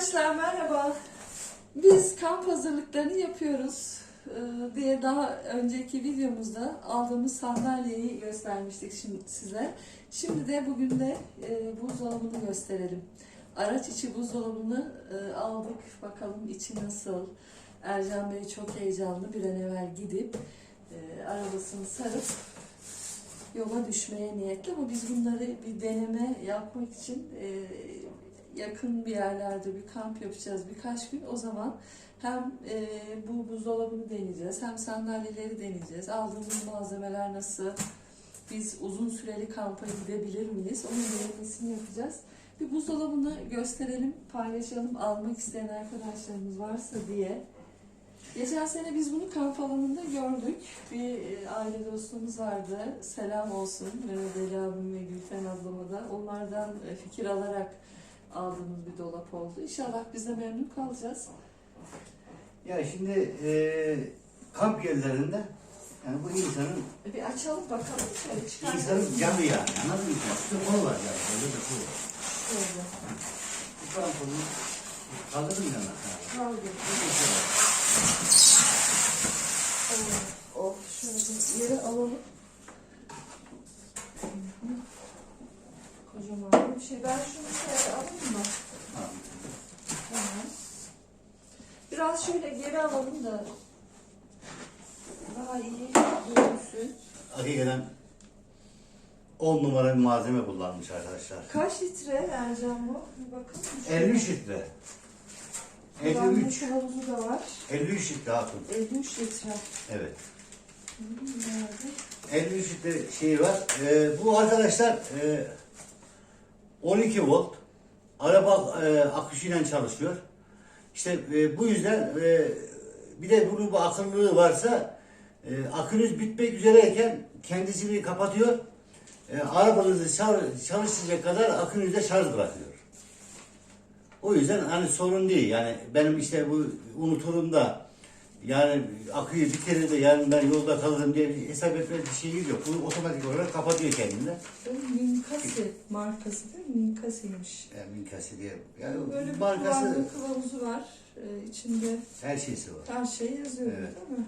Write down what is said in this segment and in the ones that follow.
Arkadaşlar merhaba. Biz kamp hazırlıklarını yapıyoruz Ee, diye daha önceki videomuzda aldığımız sandalyeyi göstermiştik şimdi size. Şimdi de bugün de e, buzdolabını gösterelim. Araç içi buzdolabını e, aldık. Bakalım içi nasıl. Ercan Bey çok heyecanlı bir an evvel gidip e, arabasını sarıp yola düşmeye niyetli ama biz bunları bir deneme yapmak için yakın bir yerlerde bir kamp yapacağız birkaç gün. O zaman hem e, bu buzdolabını deneyeceğiz hem sandalyeleri deneyeceğiz. Aldığımız malzemeler nasıl? Biz uzun süreli kampa gidebilir miyiz? Onun denemesini yapacağız. Bir buzdolabını gösterelim, paylaşalım. Almak isteyen arkadaşlarımız varsa diye. Geçen sene biz bunu kamp alanında gördük. Bir e, aile dostumuz vardı. Selam olsun Mehmet Ali abim ve Gülten ablama da. Onlardan e, fikir alarak aldığımız bir dolap oldu. İnşallah biz de memnun kalacağız. Ya şimdi eee kamp yerlerinde yani bu insanın E, Bir açalım bakalım. Şöyle çıkartalım. insanın canı yani anladın mı? İşte kol var yani. Öyle de kol var. Şöyle. Bu kamp onu kaldırın yana. Kal götür. Evet. Of şöyle yere alalım. Kocaman bir şey. Ben şunu şöyle alayım mı? Tamam. Biraz şöyle geri alalım da daha iyi görünsün. Hakikaten 10 numara bir malzeme kullanmış arkadaşlar. Kaç litre Ercan bu? Bir bakın. 53 litre. Kullanma 53. kılavuzu da var. 53 litre hatun. 53 litre. Evet. Hmm, nerede? 53 litre şeyi var. Ee, bu arkadaşlar e, 12 volt araba e, aküsüyle çalışıyor. İşte e, bu yüzden e, bir de bunun bu akıllılığı varsa e, akünüz bitmek üzereyken kendisini kapatıyor. E, arabanızı çal- çalıştıracak kadar akünüzde şarj bırakıyor. O yüzden hani sorun değil. Yani benim işte bu unuturum da yani akıyı bir kere de yarın ben yolda kalırım diye bir hesap etme bir şey yok. Bu otomatik olarak kapatıyor kendini. Bu Ninkasi markası değil mi? Ninkasi'ymiş. Yani Minkasi diye. Yani Böyle bir markası kılavuzu var. Ee, içinde her şeysi var. her şey yazıyor Evet. değil mi?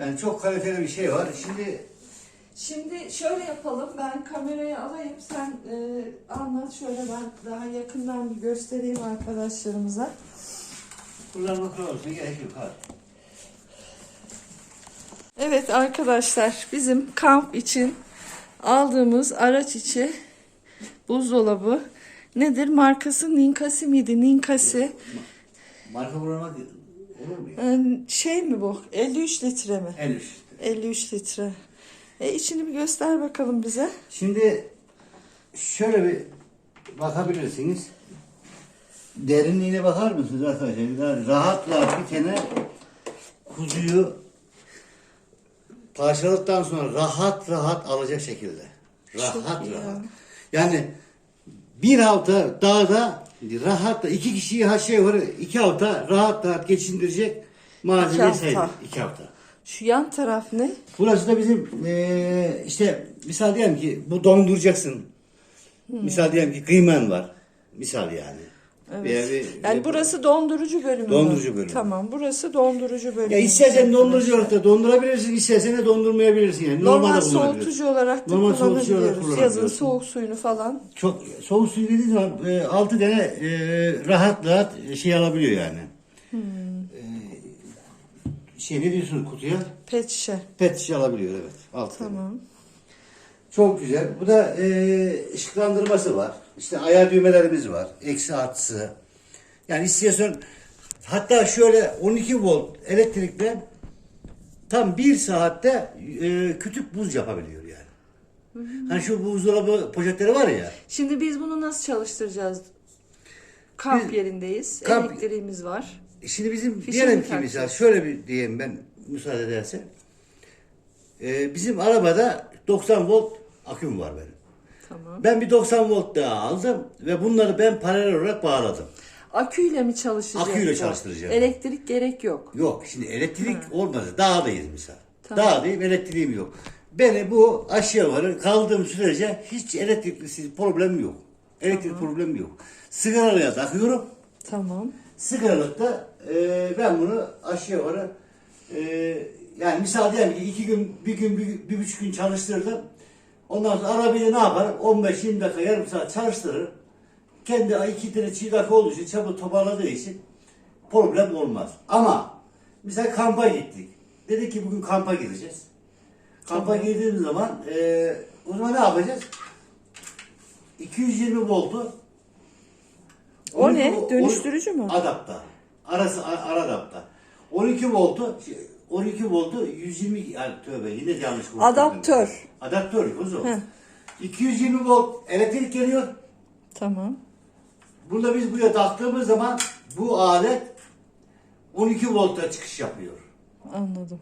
Yani çok kaliteli bir şey var. Şimdi Şimdi şöyle yapalım. Ben kamerayı alayım. Sen e, anlat. Şöyle ben daha yakından bir göstereyim arkadaşlarımıza. kullanma kılavuzuna gerek yok. Hadi. Evet arkadaşlar bizim kamp için aldığımız araç içi buzdolabı nedir? Markası Ninkasi miydi? Ninkasi. Marka bulmak Şey mi bu? 53 litre mi? 53. 53 litre. E içini bir göster bakalım bize. Şimdi şöyle bir bakabilirsiniz. Derinliğine bakar mısınız arkadaşlar? Yani rahatla bir tane kuzuyu parçaladıktan sonra rahat rahat alacak şekilde. Rahat Çok rahat. Yani bir hafta dağda rahat da iki kişiyi aşağı yukarı iki hafta rahat rahat geçindirecek malzeme hafta. sayılır. İki hafta. Şu yan taraf ne? Burası da bizim eee, işte misal diyelim ki bu donduracaksın. Misal diyelim ki kıyman var. Misal yani. Veya bir- Yani burası dondurucu bölümü. mü? Dondurucu bölümü. Tamam burası dondurucu bölümü. ya istersen dondurucu olarak da dondurabilirsin, istersen de dondurmayabilirsin yani. Normal kullanabilirsin. soğutucu olarak da Normal soğutucu olarak kullanabiliyorsun. Yazın soğuk suyunu falan. Çok soğuk suyu dediğin zaman e, altı tane e, rahat rahat şey alabiliyor yani. Hmm. E, şey ne diyorsunuz kutuya? Pet şişe. Pet şişe alabiliyor evet. Altı tane. Çok güzel. Bu da e, ışıklandırması var. İşte ayar düğmelerimiz var. Eksi artısı. Yani istiyorsan hatta şöyle 12 volt elektrikle tam bir saatte e, küçük buz yapabiliyor yani. Hani şu buzdolabı poşetleri var ya. Şimdi biz bunu nasıl çalıştıracağız? Kamp Biz- yerindeyiz. Kamp- Elektriğimiz var. Şimdi bizim Fişini diyelim ki takacağız. mesela şöyle bir diyeyim ben müsaade edersen. E, bizim arabada 90 volt aküm var benim. Tamam. Ben bir 90 volt daha aldım ve bunları ben paralel olarak bağladım. Aküyle mi çalışacağız? Aküyle çalıştıracağım. Elektrik gerek yok. Yok şimdi elektrik olmadı. Dağdayız misal. Tamam. Dağdayım elektriğim yok. Beni bu aşağı varı kaldığım sürece hiç elektrikli problem yok. Elektrik problemi yok. Sigaralıya takıyorum. Tamam. Sigaralıkta e, ben bunu aşağı yukarı e, yani misal diyelim ki iki gün, bir gün, bir, bir buçuk gün çalıştırdım. Ondan sonra arabayı ne yaparım? 15-20 dakika, yarım saat çalıştırırım. Kendi iki tane çiğ dakika olduğu için, çabuk toparladığı için problem olmaz. Ama mesela kampa gittik. Dedik ki bugün kampa gideceğiz. Kampa girdiğimiz zaman e, o zaman ne yapacağız? 220 voltu O ne? 12 Dönüştürücü mü? Adapta. Arası a- ara adapta. 12 voltu 12 voltu 120 yani tövbe yine yanlış konuştum. Adaptör. Adaptör kuzum. Heh. 220 volt elektrik geliyor. Tamam. Burada biz buraya taktığımız zaman bu alet 12 volta çıkış yapıyor. Anladım.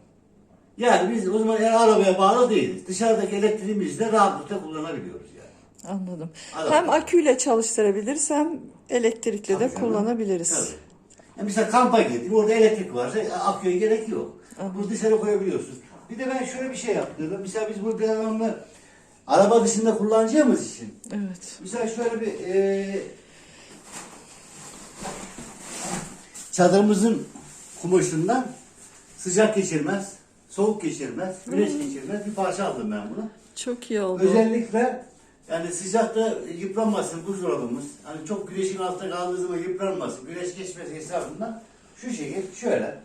Yani biz o zaman eğer arabaya bağlı değiliz. Dışarıdaki elektriğimizi de rahatlıkla kullanabiliyoruz yani. Anladım. Adam- Hem aküyle çalıştırabiliriz hem elektrikli de Tabii canım. kullanabiliriz. Tabii. Yani mesela kampa gittik, orada elektrik varsa aküye gerek yok. Bunu dışarı koyabiliyorsun. Bir de ben şöyle bir şey yaptım. Mesela biz bu devamlı araba dışında kullanacağımız için. Evet. Mesela şöyle bir e, çadırımızın kumaşından sıcak geçirmez, soğuk geçirmez, güneş geçirmez bir parça aldım ben bunu. Çok iyi oldu. Özellikle yani sıcakta yıpranmasın buzdolabımız. Hani çok güneşin altında kaldığı zaman yıpranmasın. Güneş geçmesi hesabından şu şekil şöyle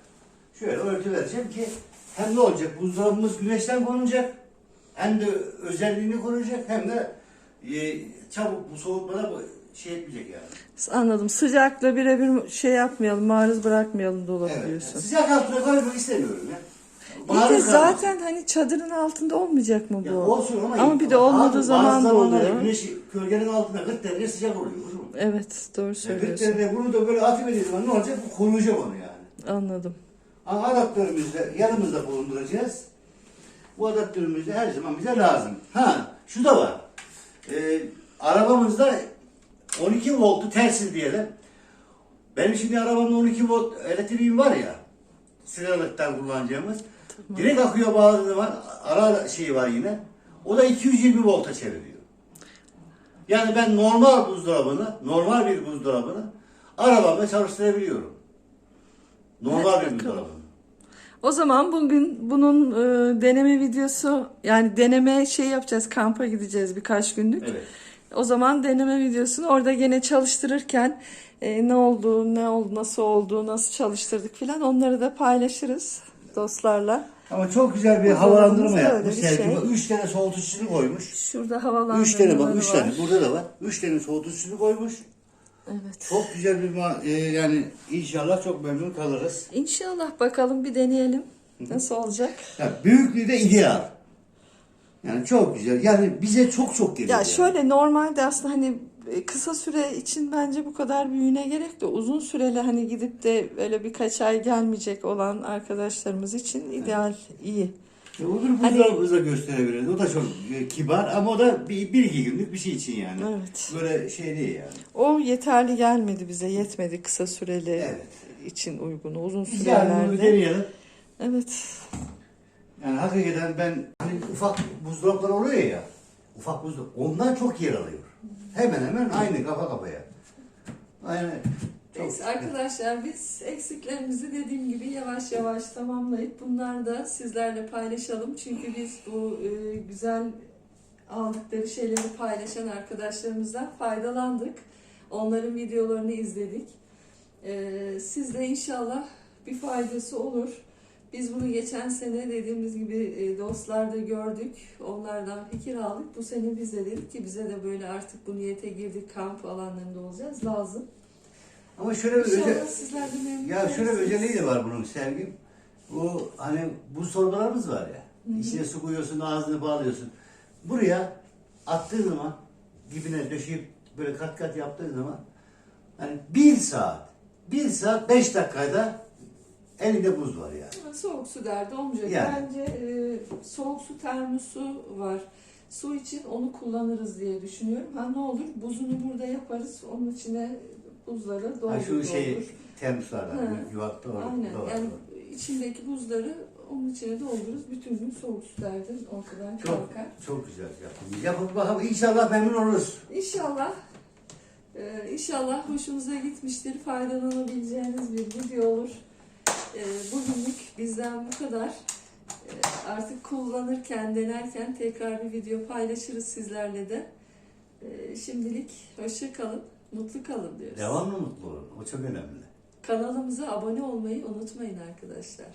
şöyle örtü vereceğim ki hem ne olacak buzdolabımız güneşten korunacak hem de özelliğini koruyacak hem de e, çabuk bu soğutmada bu şey etmeyecek yani. Anladım. Sıcakla birebir şey yapmayalım, maruz bırakmayalım dolabı Evet. diyorsun. Sıcak altına koymak istemiyorum ya. İyi de zaten hani çadırın altında olmayacak mı bu? Ya olsun ama, Ama bir de olmadığı bazı zaman da zamanlarda oluyor. Güneş gölgenin altında 40 derece sıcak oluyor. kuzum. Evet, doğru Ya söylüyorsun. Gırtlarına bunu da böyle atıverdiği zaman ne olacak? Bu koruyacak onu yani. Anladım. Adaptörümüzü de yanımızda bulunduracağız. Bu adaptörümüz de her zaman bize lazım. Ha, şu da var. Ee, arabamızda 12 voltu tersi diyelim. Benim şimdi arabamda 12 volt elektriğim var ya. Sıralıktan kullanacağımız. Direkt akıyor bağladığı zaman ara şeyi var yine. O da 220 volta çeviriyor. Yani ben normal buzdolabını, normal bir buzdolabını arabamda çalıştırabiliyorum. Normal bir bakalım. O zaman bugün bunun e, deneme videosu yani deneme şey yapacağız kampa gideceğiz birkaç günlük. Evet. O zaman deneme videosunu orada gene çalıştırırken e, ne oldu, ne oldu, nasıl oldu, nasıl çalıştırdık filan onları da paylaşırız dostlarla. Ama çok güzel bir havalandırma yapmış şey. Üç tane soğutucusunu koymuş. Şurada havalandırmaları Üç tane bak, üç tane. Burada da var. Üç tane soğutucusunu koymuş. Evet. Çok güzel bir e, yani inşallah çok memnun kalırız. İnşallah bakalım bir deneyelim. Nasıl olacak? Ya, büyüklüğü de ideal. Yani çok güzel. Yani bize çok çok geliyor. Ya yani. şöyle normalde aslında hani e, kısa süre için bence bu kadar büyüğüne gerek de uzun süreli hani gidip de öyle birkaç ay gelmeyecek olan arkadaşlarımız için ideal iyi. Ya, öbür Hani- buzdolabımızı da gösterebiliriz. O da çok e, kibar ama o da bir, bir iki günlük bir şey için yani. Evet. Böyle şey değil yani. O yeterli gelmedi bize yetmedi kısa süreli Evet. için uygun uzun Biz yani bunu sürelerde. deneyelim. Evet. Yani hakikaten ben hani ufak buzdolaplar oluyor ya. Ufak buzdolap. Ondan çok yer alıyor. Hemen hemen aynı kafa kafaya. Aynen. Çok- Neyse arkadaşlar biz eksiklerimizi dediğim gibi yavaş yavaş tamamlayıp bunları da sizlerle paylaşalım. Çünkü biz bu e, güzel aldıkları şeyleri paylaşan arkadaşlarımızdan faydalandık. Onların videolarını izledik. E, siz de inşallah bir faydası olur. Biz bunu geçen sene dediğimiz gibi e, dostlarda gördük. Onlardan fikir aldık. Bu sene biz de dedik ki bize de böyle artık bu niyete girdik. Kamp alanlarında olacağız. Lazım. Ama şöyle bir İnşallah özel, sizler de memnun ya şöyle bir kalırsınız. özelliği de var bunun sevgim. Bu hani bu sorbalarımız var ya. İçine su koyuyorsun, ağzını bağlıyorsun. Buraya attığın zaman dibine döşeyip böyle kat kat yaptığın zaman hani bir saat, bir saat beş dakikada elinde buz var yani. Soğuk su derdi olmayacak. Yani. Bence e, soğuk su termosu var. Su için onu kullanırız diye düşünüyorum. Ha ne olur buzunu burada yaparız. Onun içine buzları. Ha şu şey termoslardan Ha. yuvarlak doğru. Aynen. doğru, yani doğru. içindeki buzları onun içine doldururuz. Bütün gün soğuk su derdin ortadan Çok, kalkar. çok güzel yaptın. Yapıp bakalım inşallah memnun oluruz. İnşallah Ee, inşallah hoşunuza gitmiştir. Faydalanabileceğiniz bir video olur. Ee, bugünlük bizden bu kadar. Ee, artık kullanırken, denerken tekrar bir video paylaşırız sizlerle de. Ee, şimdilik hoşça kalın, mutlu kalın diyoruz. Devamlı mutlu olun. O çok önemli. Kanalımıza abone olmayı unutmayın arkadaşlar.